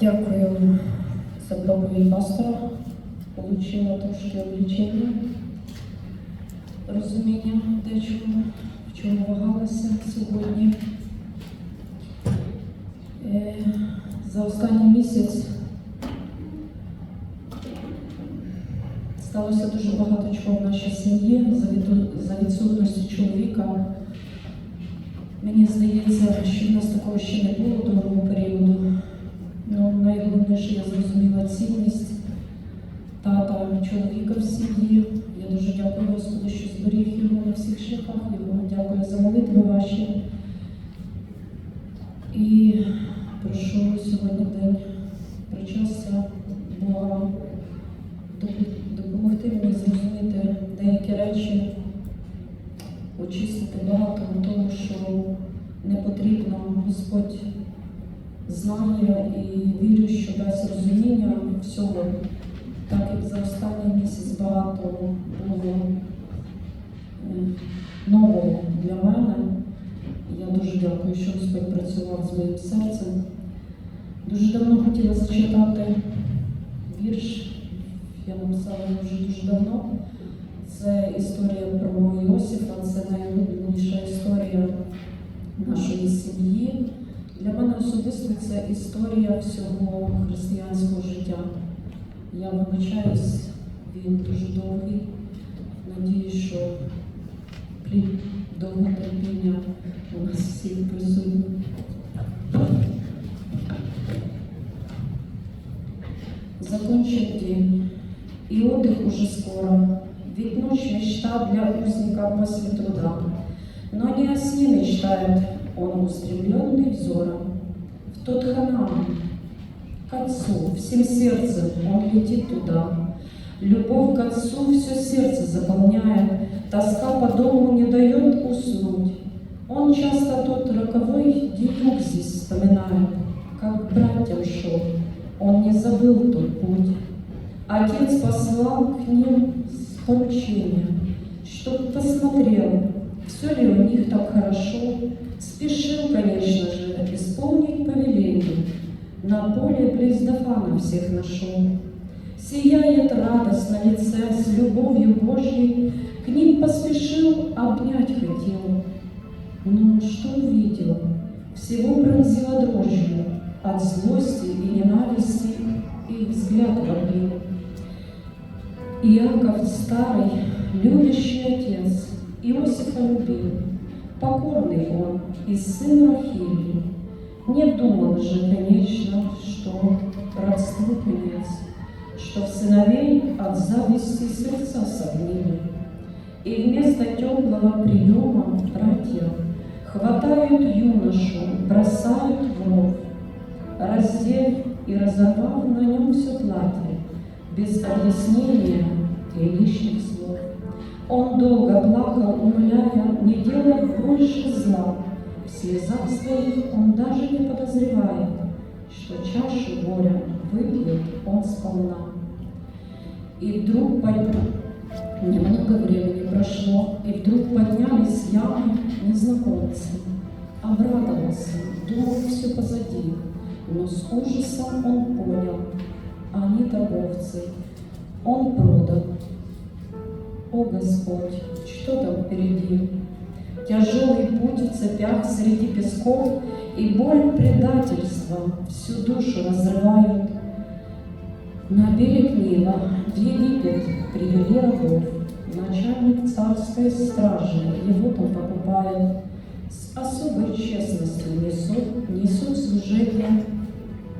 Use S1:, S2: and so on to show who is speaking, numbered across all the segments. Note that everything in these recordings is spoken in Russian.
S1: Дякую за проповідь пастора. Получила трошки облічення, розуміння дечого, в чому вагалася сьогодні. Е, За останній місяць сталося дуже багато чого в нашій сім'ї за відсутності чоловіка. Мені здається, що в нас такого ще не було довгого періоду. Найголовніше, я зрозуміла цінність тата, чоловіка в сім'ї. Я дуже дякую Господу, що зберіг його на всіх шляхах. Його дякую за молитви ваші. І прошу сьогодні день причастя Бога допомогти мені зрозуміти деякі речі, очистити багато того, що не потрібно. Господь знає і вірю, що дасть розуміння всього, так як за останній місяць багато було е, нового для мене. Я дуже дякую, що Господь працював з моїм серцем. Дуже давно хотіла зачитати вірш, я написала його вже дуже давно. Це історія про Іосифа, це найулюбленіша історія нашої сім'ї. Для мене особисто це історія всього християнського життя. Я вибачаюсь, він дуже довгий. Надіюсь, що плід довго терпіння у нас всіх присутній. Закончен день, и отдых уже скоро, ведь ночь мечта для узника после труда. Но не о сне мечтает он, устремленный взором. В тот ханаан, к Отцу, всем сердцем он летит туда. Любовь к Отцу все сердце заполняет, тоска по дому не дает уснуть. Он часто тот роковой денек здесь вспоминает, как к братьям шел, он не забыл тот путь. Отец послал к ним с поручением, чтоб посмотрел, все ли у них так хорошо. Спешил, конечно же, исполнить повеление. На поле близ Дафана всех нашел. Сияет радость на лице с любовью Божьей, К ним поспешил, обнять хотел. Но что увидел? Всего пронзила дрожью От злости и ненависти их взгляд пробил. Иаков старый, любящий отец, Иосифа любил, покорный он и сын Рахили. Не думал же, конечно, что родству конец, что в сыновей от зависти сердца согнили. И вместо теплого приема братья хватают юношу, бросают в ров, раздев и разорвав на нем все платье, без объяснения и лишних слов. Он долго плакал, умоляя не делать больше зла. В слезах своих он даже не подозревает, что чашу горя выпьет он сполна. И вдруг под... немного времени прошло, и вдруг поднялись ямы незнакомцы. Обрадовался, думал все позади, но с ужасом он понял, они торговцы, он продан. О Господь, что там впереди? Тяжелый путь в цепях среди песков, и боль предательства всю душу разрывают. На берег Нила в Египет привели рабов. Начальник царской стражи его там покупает. С особой честностью несут, несут служение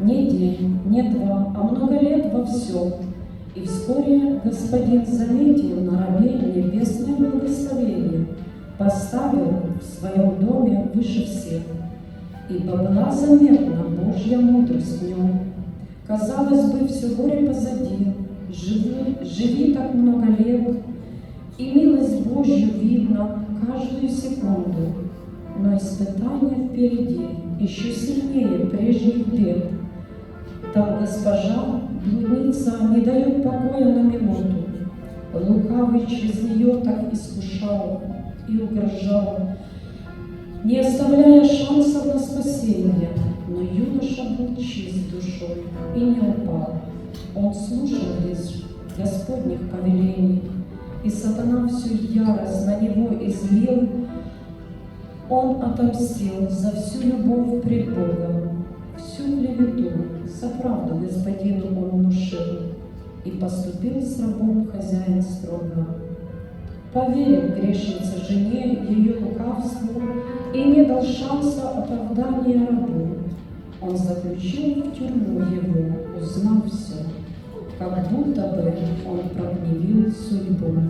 S1: не день, не два, а много лет во всем. И вскоре господин заметил на рабе небесное благословение, поставил в своем доме выше всех. Ибо была заметна Божья мудрость в нем. Казалось бы, все горе позади, живи, живи так много лет, и милость Божью видно каждую секунду, но испытание впереди еще сильнее прежних бед. Там госпожа, блудница, не дает покоя на минуту. Лукавый через нее так искушал и угрожал, не оставляя шансов на спасение. Но юноша был чист душой и не упал. Он слушал лишь Господних повелений, и сатана всю ярость на него излил. Он отомстил за всю любовь пред Богом, всю клевету, за правду господину он внушил, и поступил с рабом хозяин строго. Поверил грешница жене ее лукавству и не дал шанса оправдания рабу. Он заключил в тюрьму его, узнав все, как будто бы он прогневил судьбу.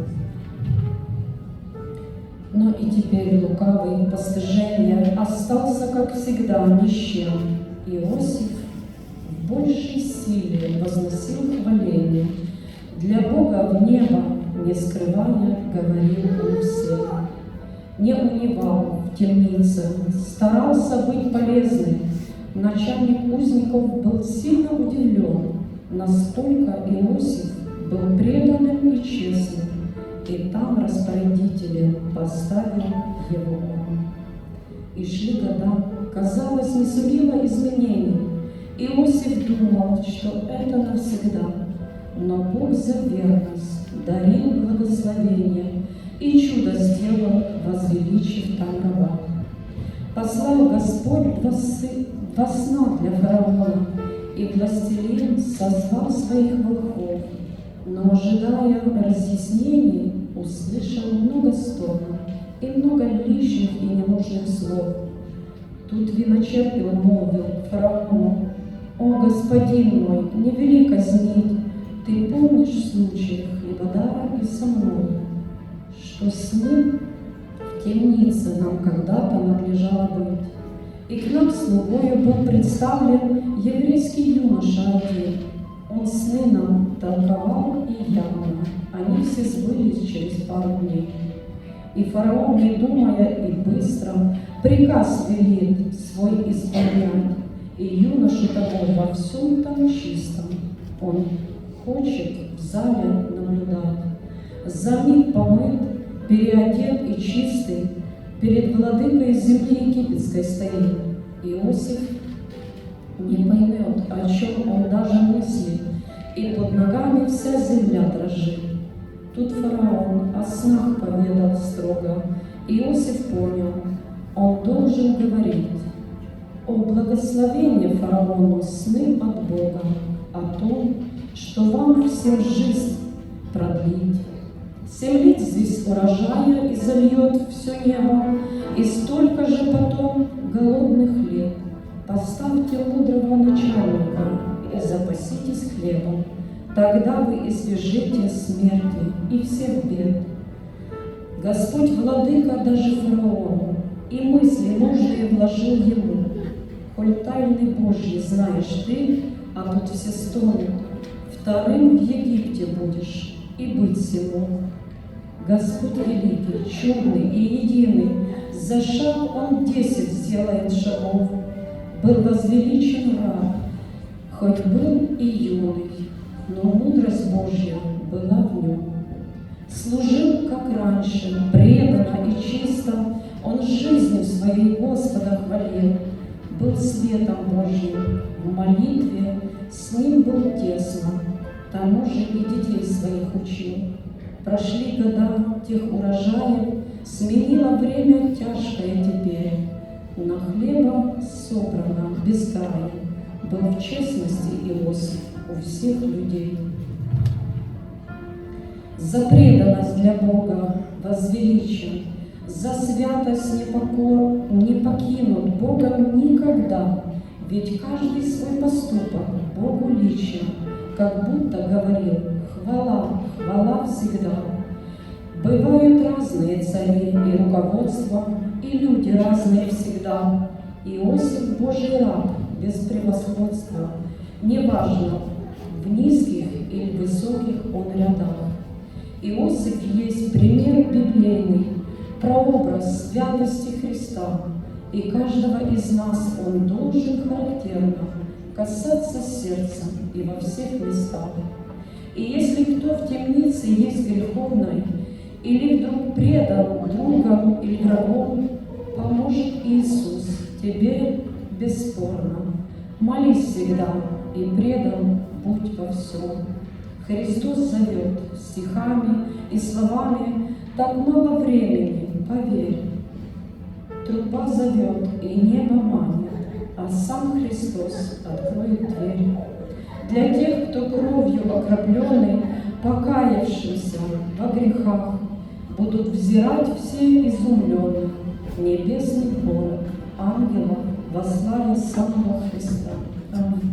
S1: Но и теперь лукавый постыжение остался, как всегда, ни с чем. Иосиф в большей силе возносил хваление. Для Бога в небо, не скрывая, говорил он всем. Не унывал в темнице, старался быть полезным. Начальник узников был сильно удивлен, насколько Иосиф был преданным и честным и там распорядителем поставил его. И шли года, казалось, не сулило изменений. Иосиф думал, что это навсегда, но Бог за верность дарил благословение и чудо сделал, возвеличив там раба. Послал Господь два, сы, два сна для фараона, и властелин созвал своих волхов, но, ожидая разъяснений, услышал много стонов и много лишних и ненужных слов. Тут виночерпил молвил фараону, «О, господин мой, не вели казнить, ты помнишь случай хлебодара и со мной, что с ним в темнице нам когда-то надлежало быть, и к нам слугою был представлен еврейский юноша один, он сны нам толковал и явно, они все сбылись через пару дней. И фараон, не думая и быстро, приказ велит свой исполнять, и юношу того во всем там чистом он хочет в зале наблюдать. За миг помыт, переодет и чистый, перед владыкой земли египетской стоит. Иосиф не поймет, о чем он даже мыслит, и под ногами вся земля дрожит. Тут фараон о снах поведал строго, Иосиф понял, он должен говорить о благословении фараону сны от Бога, о том, что вам всем жизнь продлить. Семь лет здесь урожая и зальет все небо, и столько же потом голодных лет. Поставьте мудрого начальника и запаситесь хлебом. Тогда вы избежите смерти и всех бед. Господь Владыка даже фараону и мысли нужные вложил ему. Коль тайны Божьи знаешь ты, а тут все стонут, вторым в Египте будешь и быть всему. Господь великий, чудный и единый, за шаг он десять сделает шагов, был возвеличен раб, хоть был и юный, но мудрость Божья была в нем. Служил, как раньше, преданно и чисто, он жизнью своей Господа хвалил, был светом Божьим, в молитве. С ним был тесно, тому же и детей своих учил. Прошли года тех урожаев, сменило время тяжкое теперь, но хлеба собрано без края, был в честности Иосиф у всех людей. За преданность для Бога возвеличен, за святость не, покор, не покинут Богом никогда, ведь каждый свой поступок Богу личен, как будто говорил «Хвала, хвала всегда». Бывают разные цари и руководства, и люди разные всегда. Иосиф Божий раб без превосходства, неважно, в низких или высоких он рядах. Иосиф есть пример библейный, прообраз святости Христа, и каждого из нас он должен характерно касаться сердца и во всех местах. И если кто в темнице есть греховной, или вдруг предан другом или врагом, поможет Иисус тебе бесспорно. Молись всегда и предан будь во всем. Христос зовет стихами и словами, так мало времени, поверь. Труба зовет и небо манит, а сам Христос откроет дверь. Для тех, кто кровью окропленный, покаявшимся во грехах, будут взирать все изумленные небесный город ангелов во славе самого Христа. Аминь.